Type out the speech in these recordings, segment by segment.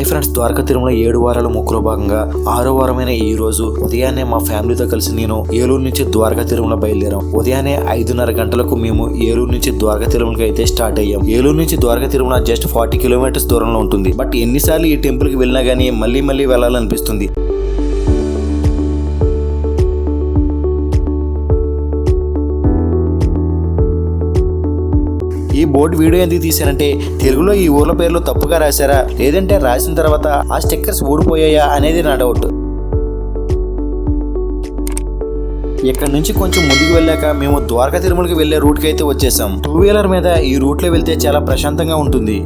Hi friends Dwaraka Tirumala ఏడు వారాల ముక్కులో భాగంగా ఆరో వారమైన ఈ రోజు ఉదయాన్నే మా ఫ్యామిలీతో కలిసి నేను ఏలూరు నుంచి ద్వారకా తిరుమల బయలుదేరాం. ఉదయాన్నే ఐదున్నర గంటలకు మేము ఏలూరు నుంచి ద్వారకా తిరుమలకి అయితే స్టార్ట్ అయ్యాం. ఏలూరు నుంచి Dwaraka Tirumala just forty kilometres దూరంలో ఉంటుంది. బట్ ఎన్నిసార్లు ఈ టెంపుల్కి వెళ్ళినా కానీ మళ్ళీ మళ్ళీ వెళ్ళాలనిపిస్తుంది. బోర్డు వీడియో ఎందుకు తీశానంటే తెలుగులో ఈ ఊర్ల పేర్లు తప్పుగా రాశారా లేదంటే రాసిన తర్వాత ఆ స్టిక్కర్స్ ఊడిపోయాయా అనేది నా డౌట్. ఇక్కడ నుంచి కొంచెం ముందుకు వెళ్ళాక మేము ద్వారకా తిరుమలకి వెళ్ళే రూట్కి అయితే వచ్చేసాం. టూ వీలర్ మీద ఈ రూట్లో వెళ్తే చాలా ప్రశాంతంగా ఉంటుంది.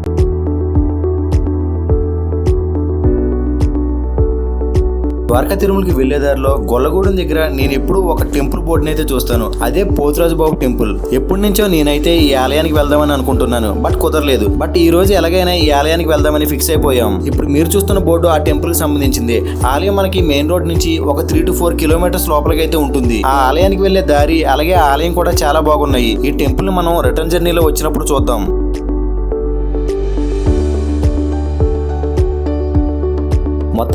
ద్వారకా తిరుమలకి వెళ్ళే దారిలో గొల్లగూడెం దగ్గర నేను ఎప్పుడు ఒక టెంపుల్ బోర్డుని అయితే చూస్తాను. అదే పోతురాజు బాబు టెంపుల్. ఎప్పటి నుంచో నేనైతే ఈ ఆలయానికి వెళ్దామని అనుకుంటున్నాను బట్ కుదరలేదు. బట్ ఈ రోజు ఎలాగైనా ఈ ఆలయానికి వెళ్దామని ఫిక్స్ అయిపోయాం. ఇప్పుడు మీరు చూస్తున్న బోర్డు ఆ టెంపుల్కి సంబంధించింది. ఆలయం మనకి మెయిన్ రోడ్ నుంచి ఒక త్రీ టు ఫోర్ కిలోమీటర్స్ లోపలికి అయితే ఉంటుంది. ఆ ఆలయానికి వెళ్ళే దారి అలాగే ఆలయం కూడా చాలా బాగున్నాయి. ఈ టెంపుల్ని మనం రిటర్న్ జర్నీలో వచ్చినప్పుడు చూద్దాం.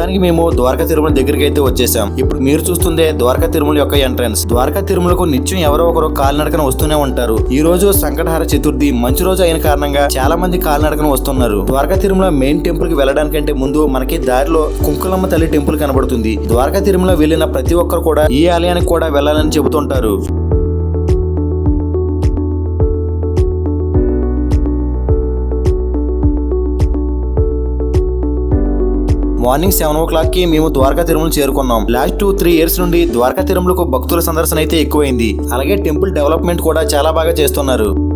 మొత్తానికి మేము ద్వారకా తిరుమల దగ్గరికి అయితే వచ్చేసాం. ఇప్పుడు మీరు చూస్తుందే ద్వారకా తిరుమల యొక్క ఎంట్రన్స్ ద్వారకా తిరుమలకు నిత్యం ఎవరో ఒకరు కాలినడకన వస్తూనే ఉంటారు. ఈ రోజు సంకటహార చతుర్థి మంచి రోజు అయిన కారణంగా చాలా మంది కాలినడకన వస్తున్నారు. ద్వారకా తిరుమల మెయిన్ టెంపుల్కి వెళ్ళడానికంటే ముందు మనకి దారిలో కుంకులమ్మ తల్లి టెంపుల్ కనబడుతుంది. ద్వారకా తిరుమల వెళ్ళిన ప్రతి ఒక్కరు కూడా ఈ ఆలయానికి కూడా వెళ్ళాలని చెబుతుంటారు. మార్నింగ్ సెవెన్ ఓ క్లాక్కి మేము ద్వారకా తిరుమల చేరుకున్నాం. లాస్ట్ టూ త్రీ ఇయర్స్ నుండి ద్వారకా తిరుమలకు భక్తుల సందర్శన అయితే ఎక్కువైంది. అలాగే టెంపుల్ డెవలప్మెంట్ కూడా చాలా బాగా చేస్తున్నారు.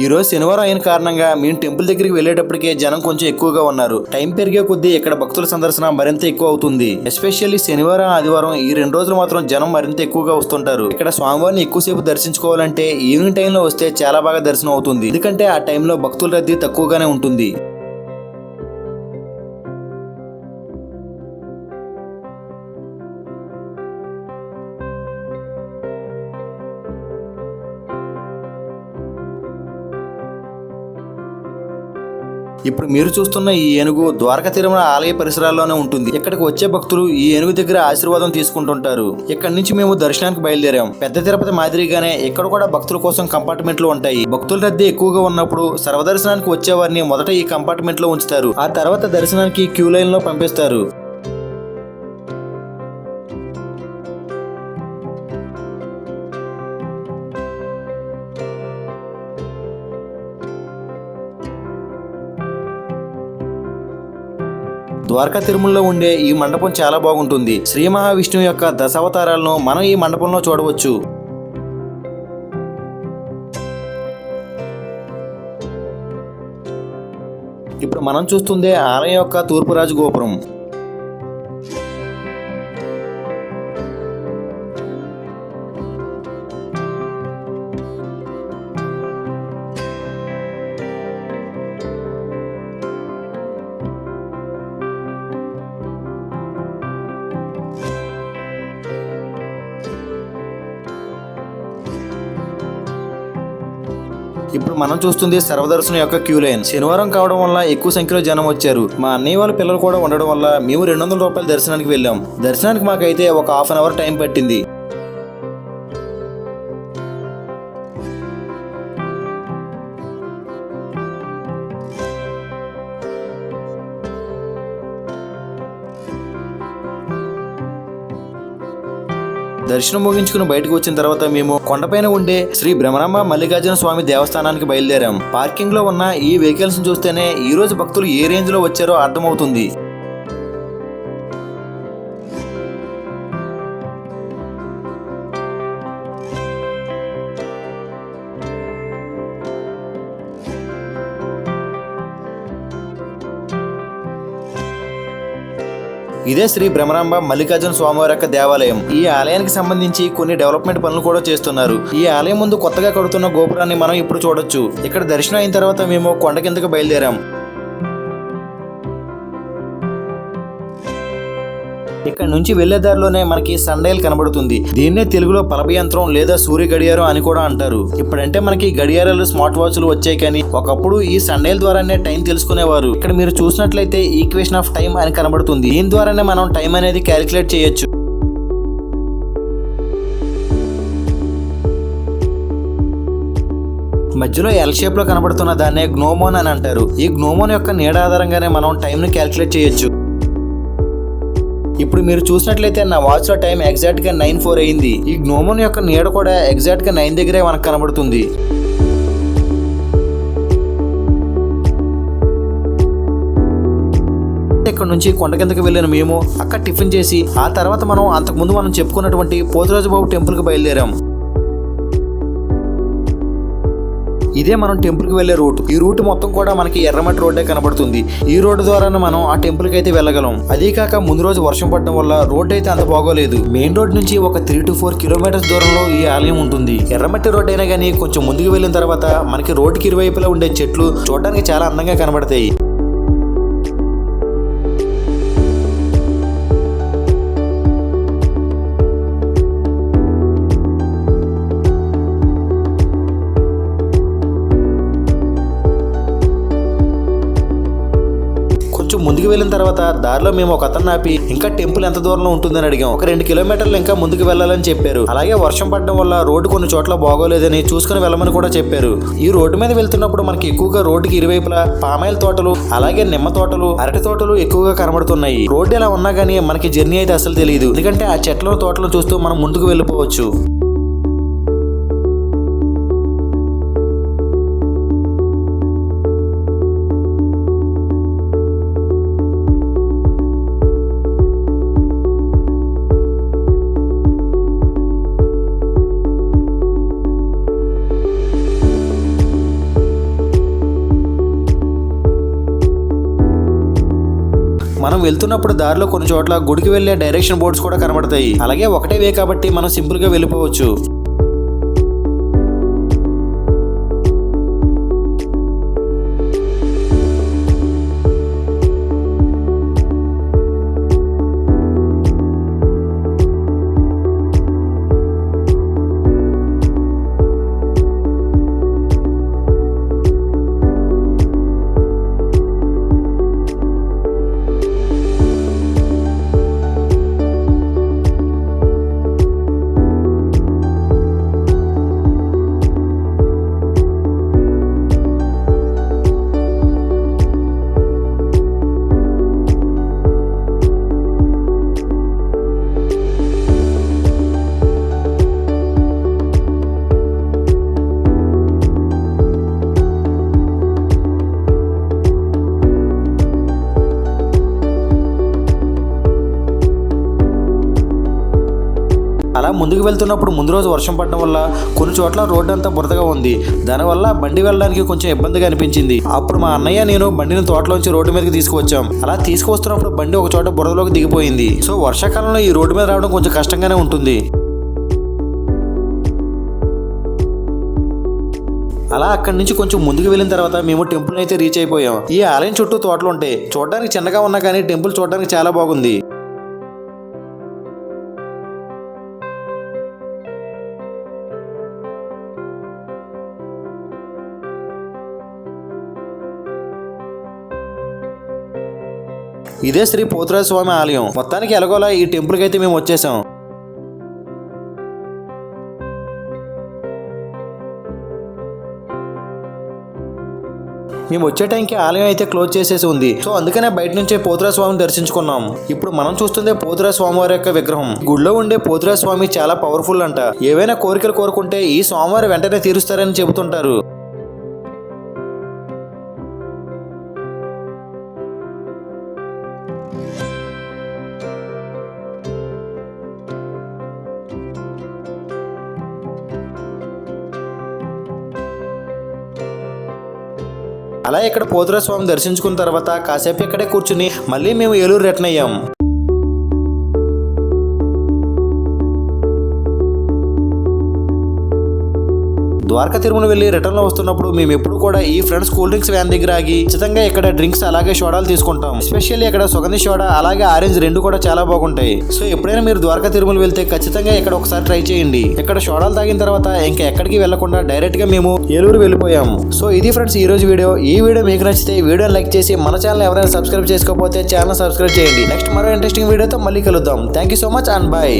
ఈరోజు శనివారం అయిన కారణంగా మేము టెంపుల్ దగ్గరికి వెళ్ళేటప్పటికే జనం కొంచెం ఎక్కువగా ఉన్నారు. టైం పెరిగే కొద్దీ ఇక్కడ భక్తుల సందర్శన మరింత ఎక్కువ అవుతుంది. ఎస్పెషల్లీ శనివారం ఆదివారం ఈ రెండు రోజులు మాత్రం జనం మరింత ఎక్కువగా వస్తుంటారు. ఇక్కడ స్వామివారిని ఎక్కువసేపు దర్శించుకోవాలంటే ఈవినింగ్ టైంలో వస్తే చాలా బాగా దర్శనం అవుతుంది. ఎందుకంటే ఆ టైంలో భక్తుల రద్దీ తక్కువగానే ఉంటుంది. ఇప్పుడు మీరు చూస్తున్న ఈ ఏనుగు ద్వారకా తిరుమల ఆలయ పరిసరాల్లోనే ఉంటుంది. ఇక్కడికి వచ్చే భక్తులు ఈ ఏనుగు దగ్గర ఆశీర్వాదం తీసుకుంటుంటారు. ఇక్కడ నుంచి మేము దర్శనానికి బయలుదేరాం. పెద్ద తిరుపతి మాదిరిగానే ఇక్కడ కూడా భక్తుల కోసం కంపార్ట్మెంట్లు ఉంటాయి. భక్తుల రద్దీ ఎక్కువగా ఉన్నప్పుడు సర్వదర్శనానికి వచ్చేవారిని మొదట ఈ కంపార్ట్మెంట్లో ఉంచుతారు. ఆ తర్వాత దర్శనానికి క్యూ లైన్లో పంపిస్తారు. ద్వారకా తిరుమలలో ఉండే ఈ మండపం చాలా బాగుంటుంది. శ్రీ మహావిష్ణువు యొక్క దశావతారాలను మనం ఈ మండపంలో చూడవచ్చు. ఇప్పుడు మనం చూస్తుందే ఆలయం యొక్క తూర్పు రాజు గోపురం ఇప్పుడు మనం చూస్తుంది సర్వదర్శనం యొక్క క్యూ లైన్. శనివారం కావడం వల్ల ఎక్కువ సంఖ్యలో జనం వచ్చారు. మా అన్నయ్య వాళ్ళ పిల్లలు కూడా ఉండడం వల్ల మేము రెండు వందల రూపాయల దర్శనానికి వెళ్ళాం. దర్శనానికి మాకైతే ఒక హాఫ్ అన్ అవర్ టైం పట్టింది. దర్శనం ముగించుకుని బయటకు వచ్చిన తర్వాత మేము కొండపైన ఉండే శ్రీ భ్రమరమ్మ మల్లికార్జున స్వామి దేవస్థానానికి బయలుదేరాం. పార్కింగ్లో ఉన్న ఈ వెహికల్స్ చూస్తేనే ఈ రోజు భక్తులు ఏ రేంజ్లో వచ్చారో అర్థమవుతుంది. ఇదే శ్రీ భ్రమరాంబ మల్లికార్జున స్వామివారి యొక్క దేవాలయం. ఈ ఆలయానికి సంబంధించి కొన్ని డెవలప్మెంట్ పనులు కూడా చేస్తున్నారు. ఈ ఆలయం ముందు కొత్తగా కడుతున్న గోపురాన్ని మనం ఇప్పుడు చూడొచ్చు. ఇక్కడ దర్శనం అయిన తర్వాత మేము కొండ కిందకు బయలుదేరాం. ఇక్కడ నుంచి వెళ్ళే దారిలోనే మనకి సండైల్ కనబడుతుంది. దీన్నే తెలుగులో పలభయంత్రం లేదా సూర్య గడియారం అని కూడా అంటారు. ఇప్పుడంటే మనకి గడియారాలు స్మార్ట్ వాచ్లు వచ్చాయి కానీ ఒకప్పుడు ఈ సండైల్ ద్వారానే టైం తెలుసుకునేవారు. ఇక్కడ మీరు చూసినట్లయితే ఈక్వేషన్ ఆఫ్ టైం అని కనబడుతుంది. దీని ద్వారానే మనం టైం అనేది క్యాలిక్యులేట్ చేయొచ్చు. మధ్యలో ఎల్ షేప్లో కనబడుతున్న దాన్నే గ్నోమోన్ అని అంటారు. ఈ గ్నోమోన్ యొక్క నీడ ఆధారంగానే మనం టైం ని క్యాలిక్యులేట్ చేయొచ్చు. ఇప్పుడు మీరు చూసినట్లయితే నా వాచ్లో టైం ఎగ్జాక్ట్గా నైన్ ఫోర్ అయింది. ఈ గ్నోమన్ యొక్క నీడ కూడా ఎగ్జాక్ట్గా నైన్ దగ్గరే మనకు కనబడుతుంది. ఇక్కడ నుంచి కొండ కిందకి వెళ్ళిన మేము అక్కడ టిఫిన్ చేసి ఆ తర్వాత మనం అంతకుముందు మనం చెప్పుకున్నటువంటి పోతురాజుబాబు టెంపుల్ టెంపుల్కి బయలుదేరాం. ఇదే మనం టెంపుల్కి వెళ్ళే రూట్. ఈ రూట్ మొత్తం కూడా మనకి ఎర్రమట్టి రోడ్డే కనబడుతుంది. ఈ రోడ్డు ద్వారానే మనం ఆ టెంపుల్కి అయితే వెళ్ళగలం. అదే కాక ముందు రోజు వర్షం పడడం వల్ల రోడ్ అయితే అంత బాగోలేదు. మెయిన్ రోడ్ నుంచి ఒక త్రీ టు ఫోర్ కిలోమీటర్స్ దూరంలో ఈ ఆలయం ఉంటుంది. ఎర్రమట్టి రోడ్ అయినా కానీ కొంచెం ముందుకు వెళ్ళిన తర్వాత మనకి రోడ్డుకి ఇరువైపులా ఉండే చెట్లు చూడడానికి చాలా అందంగా కనబడతాయి. కొంచెం ముందుకు వెళ్ళిన తర్వాత దారిలో మేము ఒక అతను ఆపి ఇంకా టెంపుల్ ఎంత దూరంలో ఉంటుందని అడిగాం. ఒక రెండు కిలోమీటర్లు ఇంకా ముందుకు వెళ్ళాలని చెప్పారు. అలాగే వర్షం పడడం వల్ల రోడ్డు కొన్ని చోట్ల బాగోలేదని చూసుకుని వెళ్ళమని కూడా చెప్పారు. ఈ రోడ్డు మీద వెళ్తున్నప్పుడు మనకి ఎక్కువగా రోడ్డుకి ఇరువైపులా పామాయిల్ తోటలు అలాగే నిమ్మ తోటలు అరటి తోటలు ఎక్కువగా కనబడుతున్నాయి. రోడ్డు ఎలా ఉన్నా కానీ మనకి జర్నీ అయితే అసలు తెలియదు ఎందుకంటే ఆ చెట్ల తోటలను చూస్తూ మనం ముందుకు వెళ్ళిపోవచ్చు. మనం వెళ్తున్నప్పుడు దారిలో కొన్ని చోట్ల గుడికి వెళ్ళే డైరెక్షన్ బోర్డ్స్ కూడా కనబడతాయి. అలాగే ఒకటే వే కాబట్టి మనం సింపుల్గా వెళ్ళిపోవచ్చు. ముందుకు వెళ్తున్నప్పుడు ముందు రోజు వర్షం పడడం వల్ల కొన్ని చోట్ల రోడ్డు అంతా బురదగా ఉంది. దానివల్ల బండి వెళ్ళడానికి కొంచెం ఇబ్బందిగా అనిపించింది. అప్పుడు మా అన్నయ్య నేను బండిని తోటలోంచి రోడ్డు మీదకి తీసుకువచ్చాం. అలా తీసుకువస్తున్నప్పుడు బండి ఒక చోట బురదలోకి దిగిపోయింది. సో వర్షాకాలంలో ఈ రోడ్డు మీద రావడం కొంచెం కష్టంగానే ఉంటుంది. అలా అక్కడి నుంచి కొంచెం ముందుకు వెళ్ళిన తర్వాత మేము టెంపుల్ అయితే రీచ్ అయిపోయాం. ఈ ఆలయం చుట్టూ తోటలు ఉంటాయి. చూడడానికి చిన్నగా ఉన్నా కానీ టెంపుల్ చూడడానికి చాలా బాగుంది. ఇదే శ్రీ పోతురాజ స్వామి ఆలయం. మొత్తానికి ఎలాగోలా ఈ టెంపుల్కి అయితే మేము వచ్చేసాం. మేము వచ్చే టైంకి ఆలయం అయితే క్లోజ్ చేసేసి ఉంది. సో అందుకనే బయట నుంచే పోతురా స్వామిని దర్శించుకున్నాం. ఇప్పుడు మనం చూస్తుందే పోతురా స్వామివారి యొక్క విగ్రహం. గుడిలో ఉండే పోతురా స్వామి చాలా పవర్ఫుల్ అంట. ఏవైనా కోరికలు కోరుకుంటే ఈ స్వామివారి వెంటనే తీరుస్తారని చెబుతుంటారు. అలా ఇక్కడ పోతురా స్వామి దర్శించుకున్న తర్వాత కాసేపు ఇక్కడే కూర్చుని మళ్ళీ మేము ఏలూరు రిటర్న్ అయ్యాం. ద్వారకా తిరుమల వెళ్ళి రిటర్న్లో వస్తున్నప్పుడు మేము ఎప్పుడు కూడా ఈ ఫ్రెండ్స్ కూల్ డ్రింక్స్ వ్యాన్ దగ్గర ఆగి ఖచ్చితంగా ఇక్కడ డ్రింక్స్ అలాగే సోడాలు తీసుకుంటాం. ఎస్పెషల్లీ ఇక్కడ సుగంధి సోడా అలాగే ఆరెంజ్ రెండు కూడా చాలా బాగుంటాయి. సో ఎప్పుడైనా మీరు ద్వారకా తిరుమల వెళ్తే ఖచ్చితంగా ఇక్కడ ఒకసారి ట్రై చేయండి. ఇక్కడ సోడాలు తాగిన తర్వాత ఇంకా ఎక్కడికి వెళ్ళకుండా డైరెక్ట్గా మేము ఏలూరు వెళ్ళిపోయాము. సో ఇది ఫ్రెండ్స్ ఈ రోజు వీడియో. ఈ వీడియో మీకు నచ్చితే వీడియో లైక్ చేసి మన ఛానల్ ఎవరైనా సబ్స్క్రైబ్ చేసుకోకపోతే ఛానల్ సబ్స్క్రైబ్ చేయండి. నెక్స్ట్ మరో ఇంట్రెస్టింగ్ వీడియోతో మళ్ళీ కలుద్దాం. Thank you so much and bye